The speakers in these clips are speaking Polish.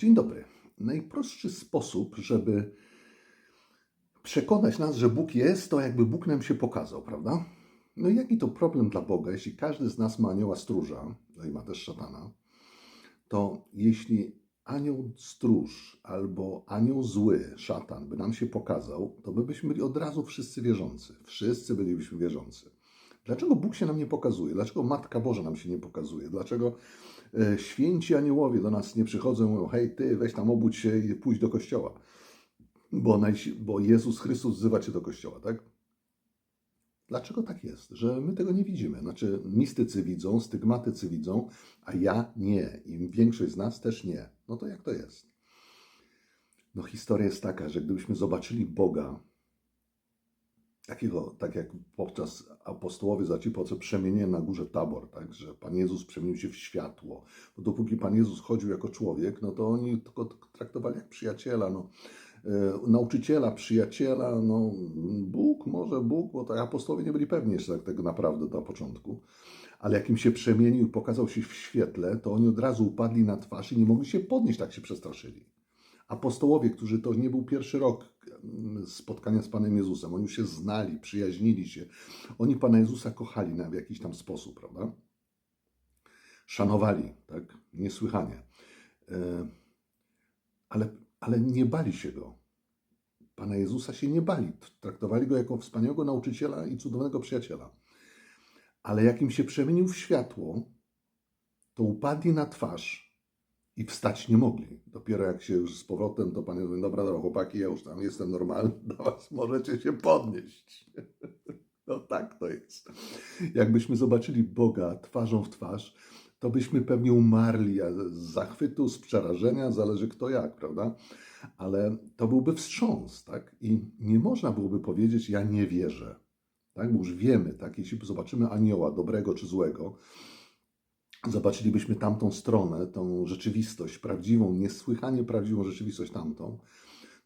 Dzień dobry. Najprostszy sposób, żeby przekonać nas, że Bóg jest, to jakby Bóg nam się pokazał, prawda? No i jaki to problem dla Boga, jeśli każdy z nas ma anioła stróża, no i ma też szatana, to jeśli anioł stróż albo anioł zły, szatan, by nam się pokazał, to my byśmy byli od razu wszyscy wierzący. Wszyscy bylibyśmy wierzący. Dlaczego Bóg się nam nie pokazuje? Dlaczego Matka Boża nam się nie pokazuje? Dlaczego e, święci aniołowie do nas nie przychodzą i mówią, hej ty, weź tam obudź się i pójdź do kościoła? Bo, najsi- bo Jezus Chrystus wzywa cię do kościoła, tak? Dlaczego tak jest, że my tego nie widzimy? Znaczy, mistycy widzą, stygmatycy widzą, a ja nie. I większość z nas też nie. No to jak to jest? No, historia jest taka, że gdybyśmy zobaczyli Boga, takiego, tak jak podczas apostołowie zaczęli po co przemienienie na górze Tabor, tak, że Pan Jezus przemienił się w światło. Bo dopóki Pan Jezus chodził jako człowiek, no to oni tylko traktowali jak przyjaciela, no. E, nauczyciela, przyjaciela, no Bóg, może Bóg, bo tak apostołowie nie byli pewni jeszcze tak tego naprawdę na początku. Ale jak im się przemienił pokazał się w świetle, to oni od razu upadli na twarz i nie mogli się podnieść, tak się przestraszyli. Apostołowie, którzy to nie był pierwszy rok mm, spotkania z Panem Jezusem, oni już się znali, przyjaźnili się. Oni Pana Jezusa kochali na w jakiś tam sposób, prawda? Szanowali, tak? Niesłychanie. E, Ale, ale nie bali się Go. Pana Jezusa się nie bali. Traktowali Go jako wspaniałego nauczyciela i cudownego przyjaciela. Ale jak im się przemienił w światło, to upadli na twarz i wstać nie mogli. Dopiero jak się już z powrotem, to Pan Jezus mówi, dobra, dobra, chłopaki, ja już tam jestem normalny, do was możecie się podnieść. No tak to jest. Jakbyśmy zobaczyli Boga twarzą w twarz, to byśmy pewnie umarli z zachwytu, z przerażenia, zależy kto jak, prawda? Ale to byłby wstrząs, tak? I nie można byłoby powiedzieć, ja nie wierzę. Tak? Bo już wiemy, tak? Jeśli zobaczymy anioła, dobrego czy złego, zobaczylibyśmy tamtą stronę, tą rzeczywistość prawdziwą, niesłychanie prawdziwą rzeczywistość tamtą,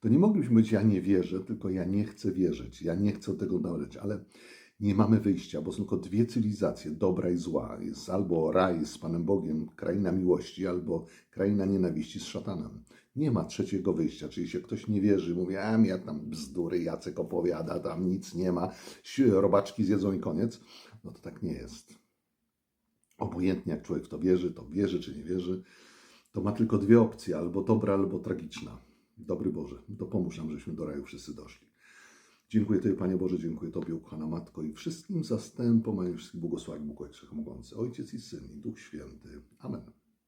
to nie moglibyśmy powiedzieć, ja nie wierzę, tylko ja nie chcę wierzyć, ja nie chcę tego dojrzeć, ale nie mamy wyjścia, bo są tylko dwie cywilizacje, dobra i zła. Jest albo raj z Panem Bogiem, kraina miłości, albo kraina nienawiści z szatanem. Nie ma trzeciego wyjścia, czyli jeśli ktoś nie wierzy, mówi, a ja tam bzdury, Jacek opowiada, tam nic nie ma, robaczki zjedzą i koniec, no to tak nie jest. Obojętnie jak człowiek w to wierzy, to wierzy czy nie wierzy, to ma tylko dwie opcje, albo dobra, albo tragiczna. Dobry Boże, dopomóż nam, żebyśmy do raju wszyscy doszli. Dziękuję Tobie, Panie Boże, dziękuję Tobie, ukochana Matko i wszystkim zastępom, a wszystkich błogosławień Bóg Ojciec Wszechmogący, Ojciec i Syn i Duch Święty. Amen.